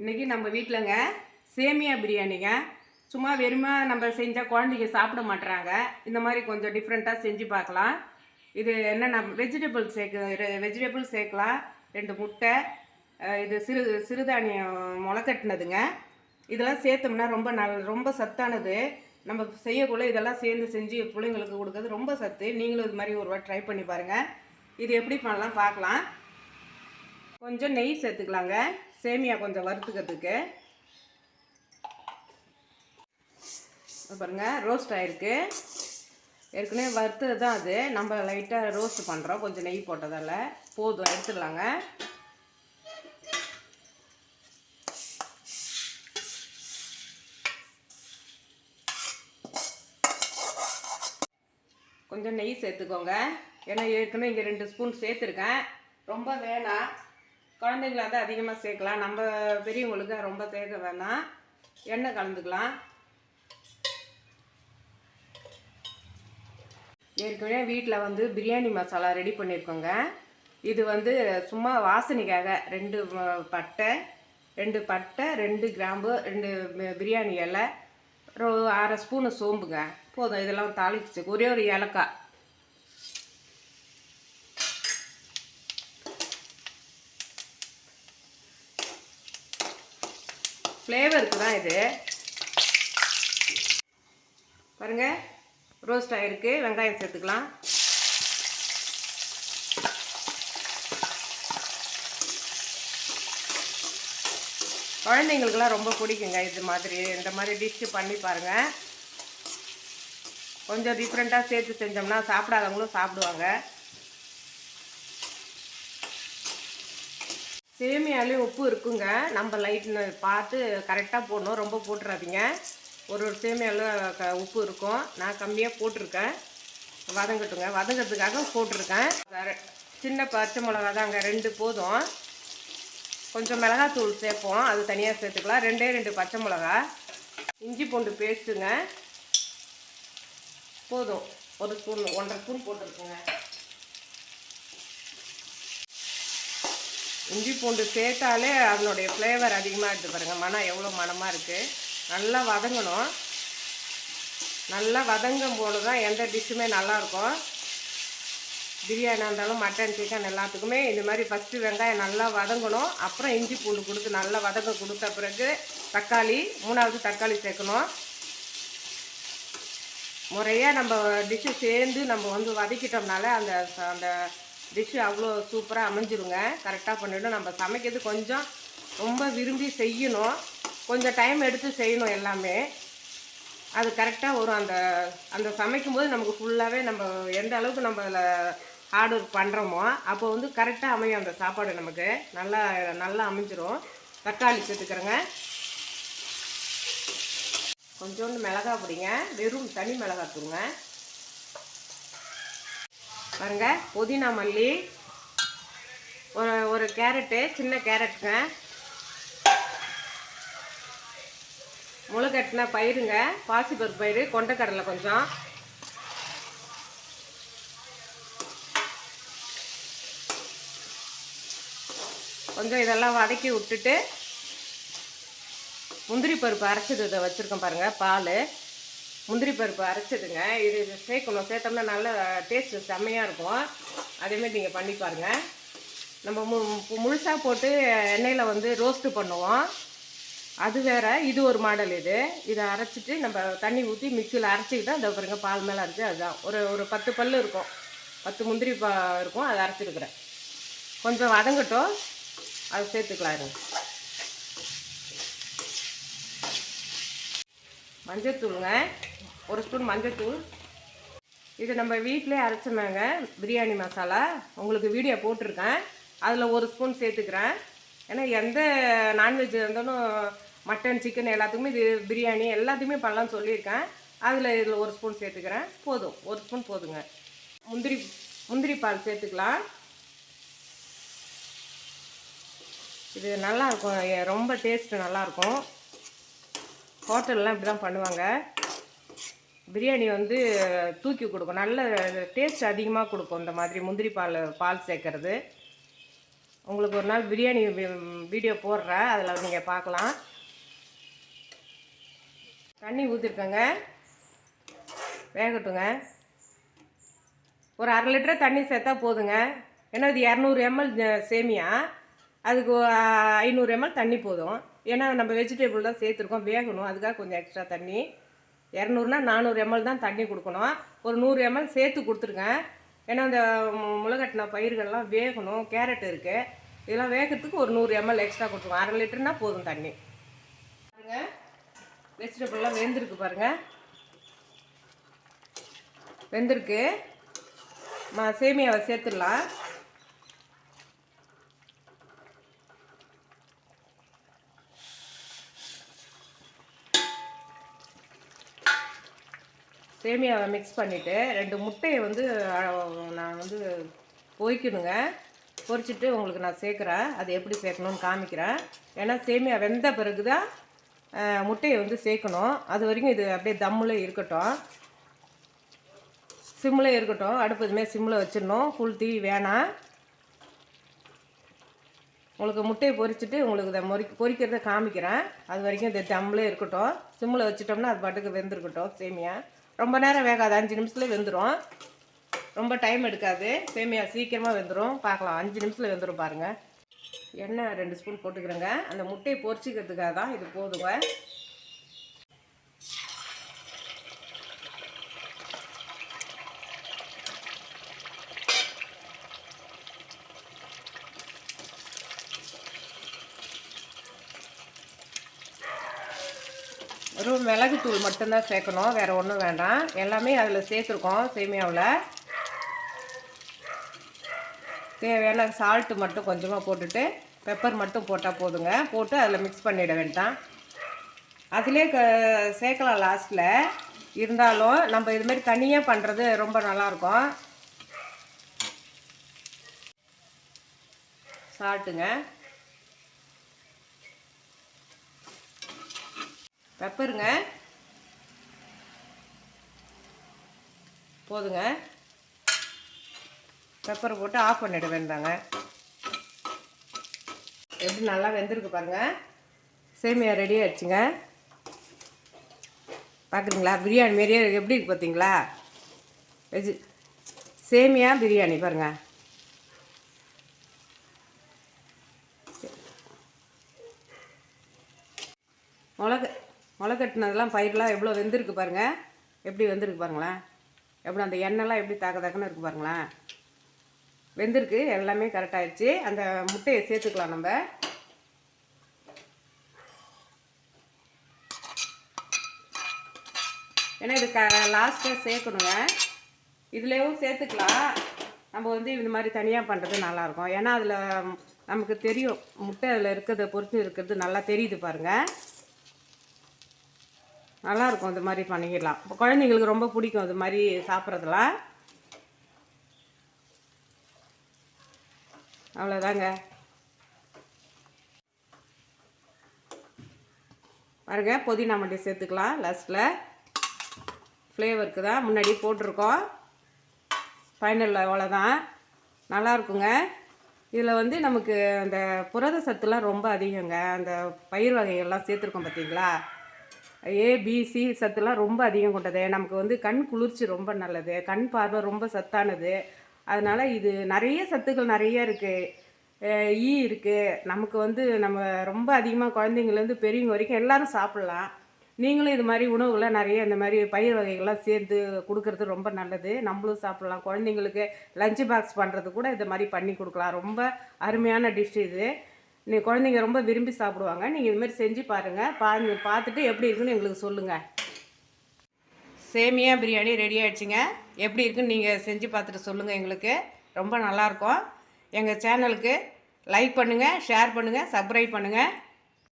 இன்றைக்கி நம்ம வீட்டிலங்க சேமியா பிரியாணிங்க. சும்மா வெறுமா நம்ம செஞ்சால் குழந்தைங்க சாப்பிட மாட்டுறாங்க இந்த மாதிரி கொஞ்சம் டிஃப்ரெண்ட்டாக செஞ்சு பார்க்கலாம். இது என்னென்ன வெஜிடபிள் சேர்க்க வெஜிடபிள் சேர்க்கலாம் ரெண்டு முட்டை இது சிறு சிறுதானியம் முளைக்கட்டினதுங்க. இதெல்லாம் சேர்த்தோம்னா ரொம்ப நல் ரொம்ப சத்தானது. நம்ம செய்யக்குள்ள இதெல்லாம் சேர்ந்து செஞ்சு பிள்ளைங்களுக்கு கொடுக்கறது ரொம்ப சத்து. நீங்களும் இது மாதிரி ஒரு வாட்டி ட்ரை பண்ணி பாருங்கள் இது எப்படி பண்ணலாம் பார்க்கலாம். கொஞ்சம் நெய் சேர்த்துக்கலாங்க. சேமியா கொஞ்சம் வறுத்துக்கிறதுக்கு. பாருங்கள் பாருங்க ரோஸ்ட் ஆயிருக்கு. ஏற்கனவே வறுத்தது தான் அது. நம்ம லைட்டாக ரோஸ்ட் பண்ணுறோம் கொஞ்சம் நெய் போட்டதால். போதும் எடுத்துடலாங்க. கொஞ்சம் நெய் சேர்த்துக்கோங்க. ஏன்னா ஏற்கனவே இங்கே ரெண்டு ஸ்பூன் சேர்த்துருக்கேன். ரொம்ப வேணாம். குழந்தைங்கள தான் அதிகமாக சேர்க்கலாம். நம்ம பெரியவங்களுக்கு ரொம்ப சேர்க்க வேணாம். எண்ணெய் கலந்துக்கலாம். ஏற்கனவே வீட்டில் வந்து பிரியாணி மசாலா ரெடி பண்ணியிருக்கோங்க இது வந்து சும்மா வாசனைக்காக ரெண்டு பட்டை ரெண்டு பட்டை ரெண்டு கிராம்பு ரெண்டு பிரியாணி இலை ஒரு அரை ஸ்பூனு சோம்புங்க. போதும் இதெல்லாம் தாளிச்சு ஒரே ஒரு ஏலக்காய். ஃப்ளேவருக்கு தான் இது? பாருங்க. ரோஸ்ட் ஆகிருக்கு வெங்காயம் சேர்த்துக்கலாம். குழந்தைங்களுக்கெல்லாம் ரொம்ப பிடிக்குங்க இது மாதிரி. இந்த மாதிரி டிஷ்ஷு பண்ணி பாருங்கள் கொஞ்சம் டிஃப்ரெண்ட்டாக சேர்த்து செஞ்சோம்னா சாப்பிடாதவங்களும் சாப்பிடுவாங்க. சேமியாலேயும் உப்பு இருக்குங்க. நம்ம லைட்னு பார்த்து கரெக்டாக போடணும். ரொம்ப போட்டுறாதீங்க. ஒரு ஒரு சேமியாவில் க உப்பு இருக்கும். நான் கம்மியாக போட்டிருக்கேன். வதங்கட்டுங்க. வதங்கிறதுக்காக போட்டிருக்கேன். சின்ன பச்சை மிளகா தாங்க ரெண்டு போதும். கொஞ்சம் மிளகாத்தூள் சேர்ப்போம். அது தனியாக சேர்த்துக்கலாம். ரெண்டே ரெண்டு பச்சை மிளகா. இஞ்சி பூண்டு பேஸ்ட்டுங்க. போதும். ஒரு ஸ்பூன் ஒன்றரை ஸ்பூன் போட்டிருக்குங்க. இஞ்சி பூண்டு சேர்த்தாலே அதனுடைய ஃப்ளேவர் அதிகமாக எடுத்து பாருங்கள் மனம் எவ்வளோ மணமாக இருக்குது நல்லா வதங்கணும். நல்லா வதங்கும் போது தான் எந்த டிஷ்ஷுமே நல்லாயிருக்கும் பிரியாணி இருந்தாலும் மட்டன் சிக்கன் எல்லாத்துக்குமே இந்த மாதிரி ஃபஸ்ட்டு வெங்காயம் நல்லா வதங்கணும். அப்புறம் இஞ்சி பூண்டு கொடுத்து நல்லா வதங்க கொடுத்த பிறகு தக்காளி மூணாவது தக்காளி சேர்க்கணும். முறையாக நம்ம டிஷ்ஷு சேர்ந்து நம்ம வந்து வதக்கிட்டோம்னால அந்த அந்த டிஷ்ஷு அவ்வளோ சூப்பராக அமைஞ்சிருங்க. கரெக்டாக பண்ணிவிடும் நம்ம சமைக்கிறது கொஞ்சம் ரொம்ப விரும்பி செய்யணும். கொஞ்சம் டைம் எடுத்து செய்யணும் எல்லாமே. அது கரெக்டாக வரும். அந்த அந்த சமைக்கும்போது நமக்கு ஃபுல்லாகவே நம்ம எந்த அளவுக்கு நம்ம அதில் ஹார்ட் ஒர்க் பண்ணுறோமோ அப்போ வந்து கரெக்டாக அமையும் அந்த சாப்பாடு நமக்கு. நல்லா நல்லா அமைஞ்சிரும். தக்காளி சேர்த்துக்கிறேங்க. கொஞ்சோண்டு மிளகா பொடிங்க. வெறும் தனி மிளகா தூங்க பாருங்க புதினா மல்லி ஒரு ஒரு கேரட்டு சின்ன கேரட்டுங்க. முளைக்கட்டின பயிருங்க பாசிப்பருப்பு பயிறு கொண்டக்கடலை கொஞ்சம். கொஞ்சம் இதெல்லாம் வதக்கி விட்டுட்டு முந்திரி பருப்பு அரைச்சது இதை வச்சுருக்கோம் பாருங்கள் பால். முந்திரி பருப்பு அரைச்சதுங்க. இது சேர்க்கணும். சேர்த்தோம்னா நல்ல டேஸ்ட்டு செம்மையாக இருக்கும். அதேமாதிரி நீங்கள் பண்ணி பாருங்கள் நம்ம மு முழுசாக போட்டு எண்ணெயில் வந்து ரோஸ்ட்டு பண்ணுவோம். அது வேறு இது ஒரு மாடல் இது. இதை அரைச்சிட்டு நம்ம தண்ணி ஊற்றி மிக்சியில் அரைச்சிக்கிட்டு அந்த பாருங்க பால் மேலே அரைச்சி அதுதான். ஒரு ஒரு பத்து பல் இருக்கும். பத்து முந்திரி பா இருக்கும். அதை அரைச்சிருக்கிறேன். கொஞ்சம் வதங்கட்டும். அதை சேர்த்துக்கலாம் இருங்க. மஞ்சத்தூளுங்க. ஒரு ஸ்பூன் மஞ்சத்தூள். இது நம்ம வீட்டிலே அரைச்சோமாங்க பிரியாணி மசாலா. உங்களுக்கு வீடியோ போட்டிருக்கேன். அதில் ஒரு ஸ்பூன் சேர்த்துக்கிறேன். ஏன்னா எந்த நான்வெஜ் இருந்தாலும் மட்டன் சிக்கன் எல்லாத்துக்குமே இது பிரியாணி எல்லாத்தையுமே பண்ணலாம்னு சொல்லியிருக்கேன். அதில் இதில் ஒரு ஸ்பூன் சேர்த்துக்கிறேன். போதும். ஒரு ஸ்பூன் போதுங்க. முந்திரி முந்திரி பால் சேர்த்துக்கலாம். இது நல்லாயிருக்கும் ரொம்ப டேஸ்ட்டு நல்லாயிருக்கும் ஹோட்டல்லாம் இப்படி தான் பண்ணுவாங்க. பிரியாணி வந்து தூக்கி கொடுக்கும். நல்ல டேஸ்ட் அதிகமாக கொடுக்கும் இந்த மாதிரி முந்திரி பால் பால் சேர்க்கறது. உங்களுக்கு ஒரு நாள் பிரியாணி வீடியோ போடுறேன். அதில் நீங்கள் பார்க்கலாம். தண்ணி ஊற்றிருக்கேங்க வேகட்டுங்க. ஒரு அரை லிட்டர் தண்ணி சேர்த்தா போதுங்க. ஏன்னா இது இரநூறு எம்எல் சேமியா. அதுக்கு ஐநூறு எம்எல் தண்ணி போதும். ஏன்னா நம்ம வெஜிடபிள் தான் சேர்த்துருக்கோம். வேகணும். அதுக்காக கொஞ்சம் எக்ஸ்ட்ரா தண்ணி. இரநூறுனா நானூறு எம்எல் தான் தண்ணி கொடுக்கணும். ஒரு நூறு எம்எல் சேர்த்து கொடுத்துருக்கேன் ஏன்னா இந்த முளைகட்டின பயிர்கள்லாம் வேகணும். கேரட் இருக்குது இதெல்லாம் வேகிறதுக்கு ஒரு நூறு எம்எல் எக்ஸ்ட்ரா கொடுத்துருவோம் அரை லிட்டர்னா போதும் தண்ணி. பாருங்கள் வெஜிடபிள்லாம் வெந்திருக்கு பாருங்கள் வெந்திருக்கு. மா சேமியாவை சேர்த்துடலாம். சேமியாவை மிக்ஸ் பண்ணிவிட்டு ரெண்டு முட்டையை வந்து நான் வந்து பொரிக்கணுங்க பொறிச்சிட்டு உங்களுக்கு நான் சேர்க்குறேன். அது எப்படி சேர்க்கணும்னு காமிக்கிறேன். ஏன்னா சேமியா வெந்த பிறகு தான் முட்டையை வந்து சேர்க்கணும். அது வரைக்கும் இது அப்படியே தம்மில் இருக்கட்டும். சிம்மில் இருக்கட்டும். அடுப்பு இதுமாரி சிம்மில் வச்சிடணும். ஃபுல் தீ வேணாம். உங்களுக்கு முட்டையை பொறிச்சிட்டு உங்களுக்கு இதை மொறி பொரிக்கிறத காமிக்கிறேன். அது வரைக்கும் இந்த தம்மில் இருக்கட்டும். சிம்மில் வச்சிட்டோம்னா அது பாட்டுக்கு வெந்திருக்கட்டும் சேமியா. ரொம்ப நேரம் வேகாது. அஞ்சு நிமிஷத்தில் வெந்துடும் ரொம்ப டைம் எடுக்காது. சேமியா சீக்கிரமாக வெந்துடும் பார்க்கலாம். அஞ்சு நிமிஷத்தில் வெந்துடும் பாருங்கள் எண்ணெய் ரெண்டு ஸ்பூன் போட்டுக்கிறேங்க. அந்த முட்டையை பொரிச்சிக்கிறதுக்காக தான் இது போதுங்க. வெறும் மிளகுத்தூள் மட்டும்தான் சேர்க்கணும். வேறு ஒன்றும் வேண்டாம். எல்லாமே அதில் சேர்த்துருக்கோம் சேமியாவில். தேவையான சால்ட்டு மட்டும் கொஞ்சமாக போட்டுட்டு பெப்பர் மட்டும் போட்டால் போதுங்க. போட்டு அதில் மிக்ஸ் பண்ணிட வேண்டாம். அதிலே க சேர்க்கலாம் லாஸ்ட்டில் இருந்தாலும் நம்ம இதுமாரி தனியாக பண்ணுறது ரொம்ப நல்லாயிருக்கும். சால்ட்டுங்க பெப்பருங்க. போதுங்க. பெப்பரை போட்டு ஆஃப் பண்ணிட வேண்டாங்க எப்படி நல்லா வெந்திருக்கு பாருங்கள் சேமியா ரெடி ஆகிடுச்சுங்க பார்க்குறீங்களா? பிரியாணி மாரியே எப்படி இருக்கு பார்த்தீங்களா? வெஜ் சேமியா பிரியாணி பாருங்கள் மிளகு முளை கட்டினதெல்லாம் பயிரெலாம் எவ்வளோ வெந்திருக்கு பாருங்கள் எப்படி வெந்திருக்கு பாருங்களேன். எப்படி அந்த எண்ணெய்லாம் எப்படி தாக்க தாக்கன்னு இருக்குது பாருங்களேன். வெந்திருக்கு எல்லாமே கரெக்டாகிடுச்சு அந்த முட்டையை சேர்த்துக்கலாம் நம்ம. ஏன்னா இது க லாஸ்ட்டாக சேர்க்கணுங்க. இதுலேயும் சேர்த்துக்கலாம். நம்ம வந்து இந்த மாதிரி தனியாக பண்ணுறது நல்லாயிருக்கும். ஏன்னா அதில் நமக்கு தெரியும் முட்டை அதில் இருக்கிறத பொறுத்து இருக்கிறது நல்லா தெரியுது பாருங்கள் நல்லாயிருக்கும் இந்த மாதிரி பண்ணிக்கலாம். இப்போ குழந்தைங்களுக்கு ரொம்ப பிடிக்கும் இது மாதிரி சாப்பிட்றதுலாம் அவ்வளோதாங்க பாருங்க புதினா மட்டும் சேர்த்துக்கலாம். லாஸ்ட்டில் ஃப்ளேவருக்கு தான் முன்னாடி போட்டிருக்கோம். ஃபைனலில் அவ்வளோதான் நல்லாயிருக்குங்க இதில் வந்து நமக்கு அந்த புரத சத்துலாம் ரொம்ப அதிகங்க. அந்த பயிர் வகைகள்லாம் சேர்த்துருக்கோம் பார்த்தீங்களா ஏபிசி சத்துலாம் ரொம்ப அதிகம் கொண்டது. நமக்கு வந்து கண் குளிர்ச்சி ரொம்ப நல்லது. கண் பார்வை ரொம்ப சத்தானது. அதனால் இது நிறைய சத்துக்கள் நிறைய இருக்குது ஈ e இருக்குது நமக்கு வந்து நம்ம ரொம்ப அதிகமாக குழந்தைங்கள்லேருந்து பெரியவங்க வரைக்கும் எல்லோரும் சாப்பிட்லாம். நீங்களும் இது மாதிரி உணவுகளை நிறைய இந்த மாதிரி பயிர் வகைகள்லாம் சேர்த்து கொடுக்கறது ரொம்ப நல்லது. நம்மளும் சாப்பிட்லாம். குழந்தைங்களுக்கு லஞ்ச் பாக்ஸ் பண்ணுறது கூட இந்த மாதிரி பண்ணி கொடுக்கலாம். ரொம்ப அருமையான டிஷ் இது. நீங்கள் குழந்தைங்க ரொம்ப விரும்பி சாப்பிடுவாங்க. நீங்கள் இதுமாரி செஞ்சு பாருங்கள் பாருங்க பார்த்துட்டு எப்படி இருக்குன்னு எங்களுக்கு சொல்லுங்கள் சேமியா பிரியாணி ரெடி ஆகிடுச்சிங்க எப்படி இருக்குன்னு நீங்கள் செஞ்சு பார்த்துட்டு சொல்லுங்கள் எங்களுக்கு. ரொம்ப நல்லாயிருக்கும் எங்கள் சேனலுக்கு லைக் பண்ணுங்கள் ஷேர் பண்ணுங்கள் சப்ஸ்கிரைப் பண்ணுங்கள்